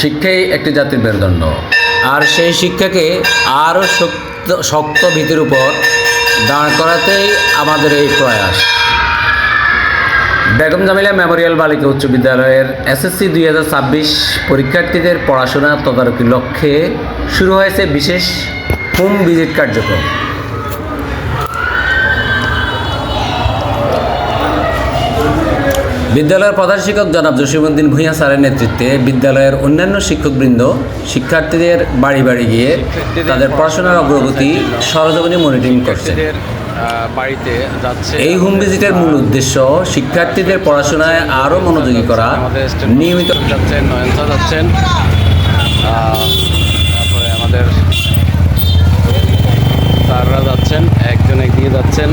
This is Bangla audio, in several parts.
শিক্ষাই একটি জাতির মেরুদণ্ড। আর সেই শিক্ষাকে আরও শক্ত শক্ত ভীতির উপর দাঁড় করাতেই আমাদের এই প্রয়াস। বেগম জামিলা মেমোরিয়াল বালিকা উচ্চ বিদ্যালয়ের এসএসসি দুই হাজার ছাব্বিশ পরীক্ষার্থীদের পড়াশোনা তদারকির লক্ষ্যে শুরু হয়েছে বিশেষ হোম ভিজিট কার্যক্রম। বিদ্যালয়ের প্রধান শিক্ষক জনাব জসিমুদ্দিন ভূঁইয়া স্যারের নেতৃত্বে বিদ্যালয়ের অন্যান্য শিক্ষকবৃন্দ, শিক্ষার্থীদের বাড়ি বাড়ি গিয়ে তাদের পড়াশোনার অগ্রগতি সরজমিনে মনিটরিং করছে। বাড়িতে যাচ্ছে এই হোম ভিজিটের মূল উদ্দেশ্য শিক্ষার্থীদের পড়াশোনায় আরও মনোযোগী করা। নিয়মিত যাচ্ছেন যাচ্ছেন তারপরে আমাদের স্যাররা যাচ্ছেন, একজন একদিকে যাচ্ছেন।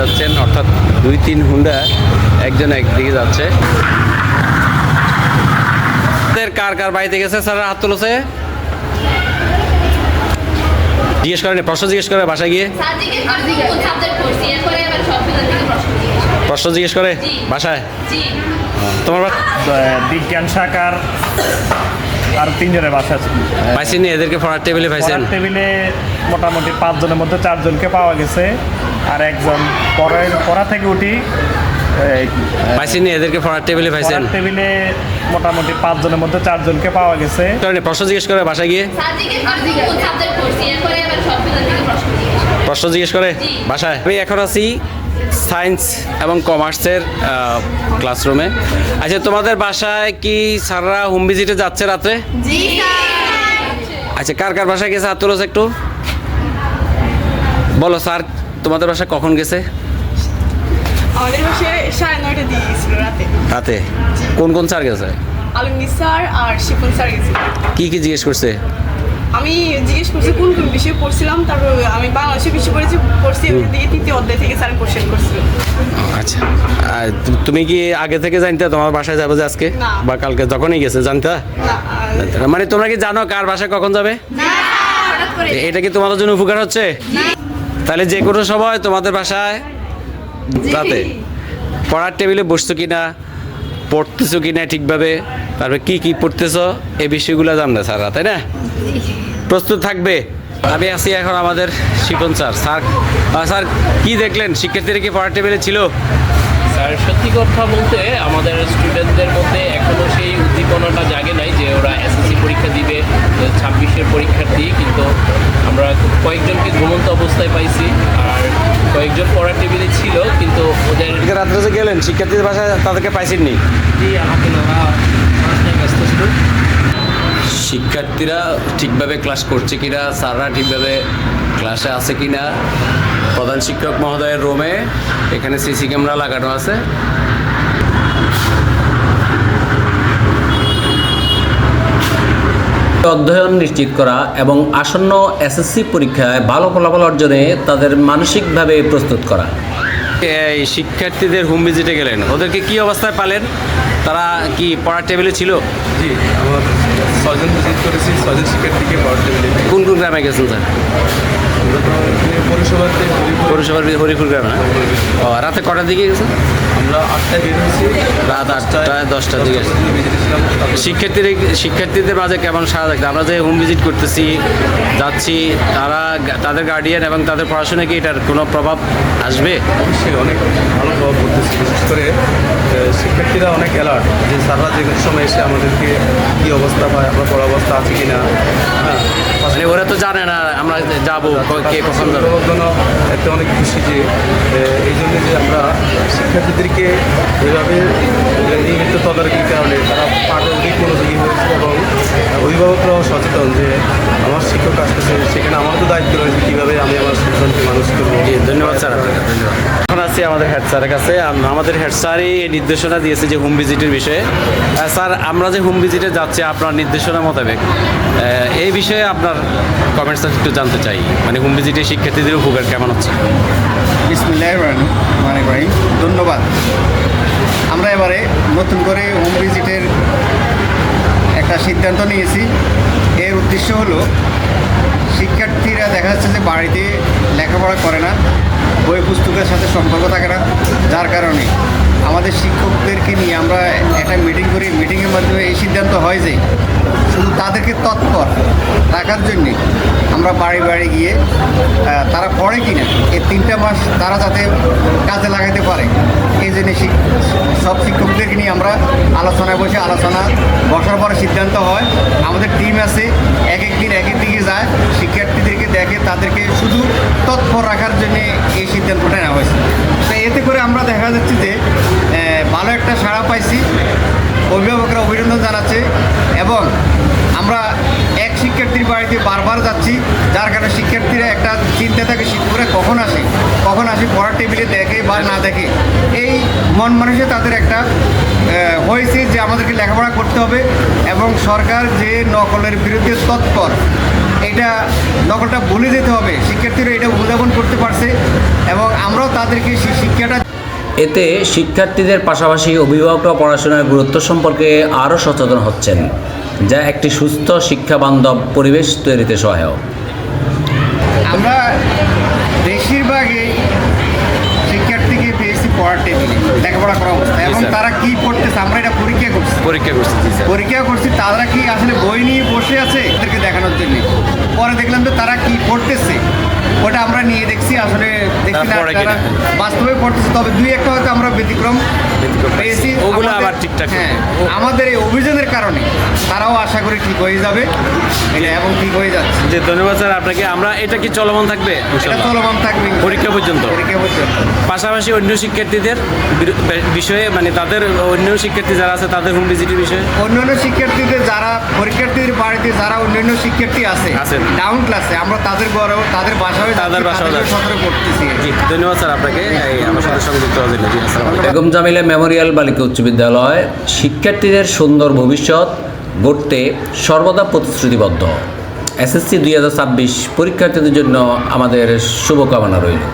যাচ্ছেন অর্থাৎ দুই তিন হুন্ডা একজন একদিকে যাচ্ছে। কার কার বাড়িতে গেছে? স্যাররা হাত তুলেছে। জিজ্ঞেস করেন প্রশ্ন জিজ্ঞেস করে বাসায় গিয়ে। স্যার প্রশ্ন জিজ্ঞেস করে। প্রশ্ন জিজ্ঞেস করে জি। বাসায়? তোমার বিজ্ঞান শাখার আর তিনজনের বাসা আছে। পাইছেন এদেরকে পড়ার টেবিলে পাইছেন? টেবিলে মোটামুটি পাঁচজনের মধ্যে চারজনকে পাওয়া গেছে আর একজন পরের পড়া থেকে উঠি এই, পাইছেন? এদেরকে পড়ার টেবিলে পাইছেন? টেবিলে মোটামুটি পাঁচজনের মধ্যে চারজনকে পাওয়া গেছে। প্রশ্ন জিজ্ঞেস করে বাসায় গিয়ে। প্রশ্ন জিজ্ঞেস করে। প্রশ্ন জিজ্ঞেস করে জি। বাসায়। আমি এখন আছি সায়েন্স এবং কমার্সের ক্লাসরুমে। আচ্ছা তোমাদের বাসায় কি স্যাররা হোম ভিজিটে যাচ্ছে রাত্রে? আচ্ছা কার কার বাসায় গেছে হাত তুলেছে একটু? বলো স্যার তোমাদের বাসায় কখন গেছে? রাতে। কোন কোন স্যার গেছে? আর কি কি জিজ্ঞেস করছে? আমি জিজ্ঞেস করছি কোন কোন বিষয়ে পড়ছিলাম? তারপর আমি বাংলাদেশে বিষয় পড়েছি পড়ছি ওখান থেকে তৃতীয় অধ্যায় থেকে স্যার কোশ্চেন করছিল। আচ্ছা। আর তুমি কি আগে থেকে জানতে তোমার বাসায় যাবে যে আজকে? বা কালকে যখনই গেছে জানতে? মানে তোমরা কি জানো কার বাসায় কখন যাবে? এটা কি তোমাদের জন্য উপকার হচ্ছে? তাহলে যে কোনো সময় তোমাদের বাসায় রাতে পড়ার টেবিলে বসছো কি না পড়তেছো কি না ঠিকভাবে? তারপরে কি কি পড়তেছো? এই বিষয়গুলো জানবে স্যাররা তাই না? প্রস্তুত থাকবে। আমি আছি এখন আমাদের শিপন স্যার। স্যার স্যার কি দেখলেন? শিক্ষার্থীরা কি পড়ার টেবিলে ছিল? স্যার সত্যি কথা বলতে আমাদের স্টুডেন্টদের মধ্যে এখনও সেই উদ্দীপনাটা জাগে নাই যে ওরা এসএসসি পরীক্ষা দিবে ছাব্বিশের পরীক্ষার্থী কিন্তু আমরা কয়েকজনকে ঘুমন্ত অবস্থায় পাইছি। আর কয়েকজন পড়ার টেবিলে ছিল কিন্তু ওদের রাত্রে যে গেলেন শিক্ষার্থীদের বাসায় তাদেরকে আমাকে ওরা ব্যস্ত ছিল শিক্ষার্থীরা ঠিকভাবে ক্লাস করছে কিনা স্যাররা ঠিকভাবে ক্লাসে আছে কিনা? প্রধান শিক্ষক মহোদয়ের রুমে এখানে সিসি ক্যামেরা লাগানো আছে। অধ্যয়ন নিশ্চিত করা এবং আসন্ন এসএসসি পরীক্ষায় ভালো ফলাফল অর্জনে তাদের মানসিকভাবে প্রস্তুত করা। এই শিক্ষার্থীদের হোম ভিজিটে গেলেন। ওদেরকে কি অবস্থায় পালেন? তারা কি পড়ার টেবিলে ছিল? জি আমার ছজন ভিজিট করেছি ছজন শিক্ষার্থীকে পাওয়ার টেবিলে কোন কোন গ্রামে গেছেন স্যার? পৌরসভাতে পৌরসভার হরিপুর গ্রামে না? ও রাতে কটার দিকে গেছেন আমরা আটটায় বের হয়েছি। রাত আটটায় দশটার দিকে শিক্ষার্থীদের শিক্ষার্থীদের মাঝে কেমন সারা থাকবে আমরা যে হোম ভিজিট করতেছি যাচ্ছি তারা তাদের গার্ডিয়ান এবং তাদের পড়াশোনায় কি এটার কোনো প্রভাব আসবে? অবশ্যই অনেক ভালো প্রভাব পড়তেছে। বিশেষ করে শিক্ষার্থীরা অনেক অ্যালার্ট যে স্যাররা যে কোনো সময় এসে আমাদেরকে কী অবস্থা বা আমরা পড়া অবস্থা আছে কি না হ্যাঁ মানে ওরা তো জানে না আমরা যাব ক- কখন যাবে। এতে অনেক খুশি যে এই জন্য যে আমরা শিক্ষার্থীদেরকে এভাবে নিয়মিত তদারকির কারণে তারা পাঠে অধিক মনোযোগী হয়েছে এবং অভিভাবকরাও সচেতন যে আমার শিক্ষক আসতেছে সেখানে আমার তো দায়িত্ব রয়েছে কীভাবে আমি আমার সন্তানকে মানুষ করব ধন্যবাদ স্যার আপনাকে ধন্যবাদ। আছি আমাদের হেড স্যারের কাছে। আমাদের হেড স্যারই নির্দেশনা দিয়েছে যে হোম ভিজিটের বিষয়ে। স্যার, আমরা যে হোম ভিজিটে যাচ্ছি, আপনার নির্দেশনা মোতাবেক এই বিষয়ে আপনার কমেন্টস একটু জানতে চাই। মানে হোম ভিজিটে শিক্ষার্থীদের উপকার কেমন হচ্ছে? ধন্যবাদ। আমরা এবারে নতুন করে হোম ভিজিটের একটা সিদ্ধান্ত নিয়েছি। এর উদ্দেশ্য হলো শিক্ষার্থীরা দেখা যাচ্ছে যে বাড়িতে লেখাপড়া করে না, বই পুস্তকের সাথে সম্পর্ক থাকে না, যার কারণে আমাদের শিক্ষকদেরকে নিয়ে আমরা একটা মিটিং করি। মিটিংয়ের মাধ্যমে এই সিদ্ধান্ত হয় যে শুধু তাদেরকে তৎপর রাখার জন্যে আমরা বাড়ি বাড়ি গিয়ে তারা পড়ে কিনা, এই তিনটা মাস তারা যাতে কাজে লাগাতে পারে, এই জন্য সব শিক্ষকদেরকে নিয়ে আমরা আলোচনায় বসে আলোচনা বসার পরে সিদ্ধান্ত হয়। আমাদের টিম আছে এক এক দিন এক এক দিকে যায়, শিক্ষার্থীদেরকে দেখে তাদেরকে শুধু তৎপর রাখার জন্য এই সিদ্ধান্তটা নেওয়া হয়েছে। তো এতে করে আমরা দেখা যাচ্ছে যে ভালো একটা সাড়া পাইছি। অভিভাবকরা অভিনন্দন জানাচ্ছে এবং আমরা এক শিক্ষার্থীর বাড়িতে বারবার যাচ্ছি, যার কারণে শিক্ষার্থীরা একটা চিন্তা থাকে, শিক্ষকরা কখন আসে কখন আসে, পড়ার টেবিলে দেখে বা না দেখে। এই মন মানুষে তাদের একটা হয়েছে যে আমাদেরকে লেখাপড়া করতে হবে এবং সরকার যে নকলের বিরুদ্ধে তৎপর এটা নকলটা বলে দিতে হবে। শিক্ষার্থীরা এটা উদ্ভাবন করতে পারছে এবং আমরাও তাদেরকে সেই শিক্ষাটা এতে শিক্ষার্থীদের পাশাপাশি অভিভাবকরা পড়াশোনার গুরুত্ব সম্পর্কে আরও সচেতন হচ্ছেন যা একটি সুস্থ শিক্ষাবান্ধব পরিবেশ তৈরিতে সহায়ক। আমরা বেশিরভাগই পড়ার টেবিলে লেখাপড়া করা অবস্থা। এবং তারা কি পড়তেছে? আমরা এটা পরীক্ষা করছি। পরীক্ষা করছি জি পরীক্ষা করছি তারা কি আসলে বই নিয়ে বসে আছে? এদেরকে দেখানোর জন্য। পরে দেখলাম যে তারা কি পড়তেছে ওটা আমরা নিয়ে দেখছি আসলে দেখছি না তারা। বাস্তবে পড়তেছে তবে দুই একটা হয়তো আমরা ব্যতিক্রম পেয়েছি। ওগুলো আবার ঠিকঠাক। হ্যাঁ আমাদের এই অভিযানের কারণে তারাও আশা করি ঠিক হয়ে যাবে এবং ঠিক হয়ে যাচ্ছে। যে ধন্যবাদ স্যার আপনাকে। আমরা এটা কি চলমান থাকবে? চলমান থাকবে। পরীক্ষা পর্যন্ত? পরীক্ষা পর্যন্ত। পাশাপাশি অন্য শিক্ষার্থীদের বিষয়ে মানে তাদের অন্য শিক্ষার্থী যারা আছে তাদের হোম ভিজিটের বিষয়ে? অন্যান্য শিক্ষার্থীদের যারা পরীক্ষার্থীদের বাড়িতে যারা অন্যান্য শিক্ষার্থী আছে। ডাউন ক্লাসে আমরা তাদের তাদের বাসায় তাদের বাসায় সতর্ক করতেছি। জি ধন্যবাদ স্যার আপনাকে। এই আমার সাথে সংযুক্ত হওয়ার জন্য। বেগম জামিলা মেমোরিয়াল বালিকা উচ্চ বিদ্যালয় শিক্ষার্থীদের সুন্দর ভবিষ্যৎ গড়তে সর্বদা প্রতিশ্রুতিবদ্ধ। এসএসসি দুই হাজার ছাব্বিশ পরীক্ষার্থীদের জন্য আমাদের শুভকামনা রইল।